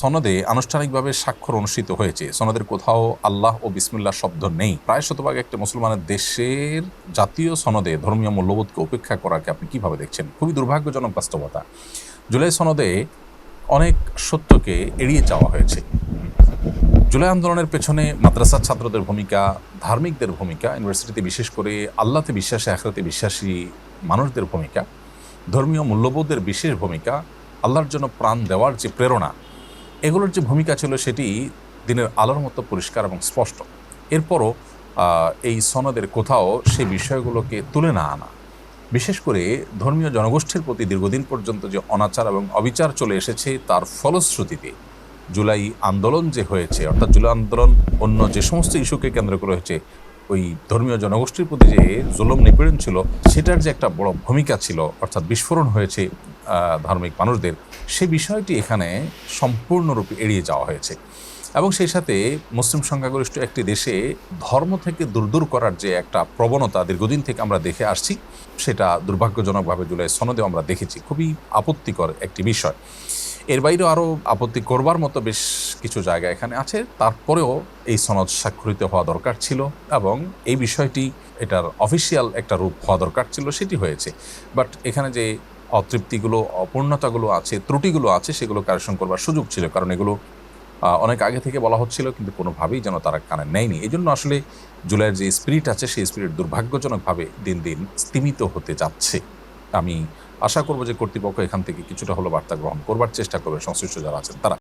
সনদে আনুষ্ঠানিকভাবে স্বাক্ষর অনুষ্ঠিত হয়েছে। সনদের কোথাও আল্লাহ ও বিসমিল্লাহ শব্দ নেই। প্রায় শতভাগ একটা মুসলমানের দেশের জাতীয় সনদে ধর্মীয় মূল্যবোধকে উপেক্ষা করাকে আপনি কীভাবে দেখছেন? খুবই দুর্ভাগ্যজনক বাস্তবতা। জুলাই সনদে অনেক সত্যকে এড়িয়ে যাওয়া হয়েছে। জুলাই আন্দোলনের পেছনে মাদ্রাসার ছাত্রদের ভূমিকা, ধার্মিকদের ভূমিকা, ইউনিভার্সিটিতে বিশেষ করে আল্লাহতে বিশ্বাসী, আখরাতে বিশ্বাসী মানুষদের ভূমিকা, ধর্মীয় মূল্যবোধের বিশেষ ভূমিকা, আল্লাহর জন্য প্রাণ দেওয়ার যে প্রেরণা এগুলোর যে ভূমিকা ছিল সেটি দিনের আলোর মতো পরিষ্কার এবং স্পষ্ট। এরপরও এই সনদের কোথাও সেই বিষয়গুলোকে তুলে না আনা। বিশেষ করে ধর্মীয় জনগোষ্ঠীর প্রতি দীর্ঘদিন পর্যন্ত যে অনাচার এবং অবিচার চলে এসেছে, তার ফলশ্রুতিতে জুলাই আন্দোলন যে হয়েছে, অর্থাৎ জুলাই আন্দোলন অন্য যে সমস্ত ইস্যুকে কেন্দ্র করে হয়েছে, ওই ধর্মীয় জনগোষ্ঠীর প্রতি যে জুলম নিপীড়ন ছিল, সেটার যে একটা বড় ভূমিকা ছিল, অর্থাৎ বিস্ফোরণ হয়েছে ধার্মিক মানুষদের, সে বিষয়টি এখানে সম্পূর্ণরূপে এড়িয়ে যাওয়া হয়েছে। এবং সেই সাথে মুসলিম সংখ্যাগরিষ্ঠ একটি দেশে ধর্ম থেকে দূর দূর করার যে একটা প্রবণতা দীর্ঘদিন থেকে আমরা দেখে আসছি, সেটা দুর্ভাগ্যজনকভাবে জুলাই সনদে আমরা দেখেছি। খুবই আপত্তিকর একটি বিষয়। এর বাইরেও আরও আপত্তি করবার মতো বেশ কিছু জায়গা এখানে আছে। তারপরেও এই সনদ স্বাক্ষরিত হওয়া দরকার ছিল এবং এই বিষয়টি এটার অফিসিয়াল একটা রূপ হওয়া দরকার ছিল, সেটি হয়েছে। বাট এখানে যে অতৃপ্তিগুলো, অপূর্ণতাগুলো আছে, ত্রুটিগুলো আছে, সেগুলো কারেকশন করবার সুযোগ ছিল। কারণ এগুলো অনেক আগে থেকে বলা হচ্ছিল, কিন্তু কোনোভাবেই যেন তারা কানে নেয়নি। এই জন্য আসলে জুলাইয়ের যে স্পিরিট আছে, সেই স্পিরিট দুর্ভাগ্যজনকভাবে দিন দিন স্তিমিত হতে যাচ্ছে। আমি আশা করব যে কর্তৃপক্ষ এখান থেকে কিছুটা হলো বার্তা গ্রহণ করবার চেষ্টা করবে সংশ্লিষ্ট যারা আছেন তারা।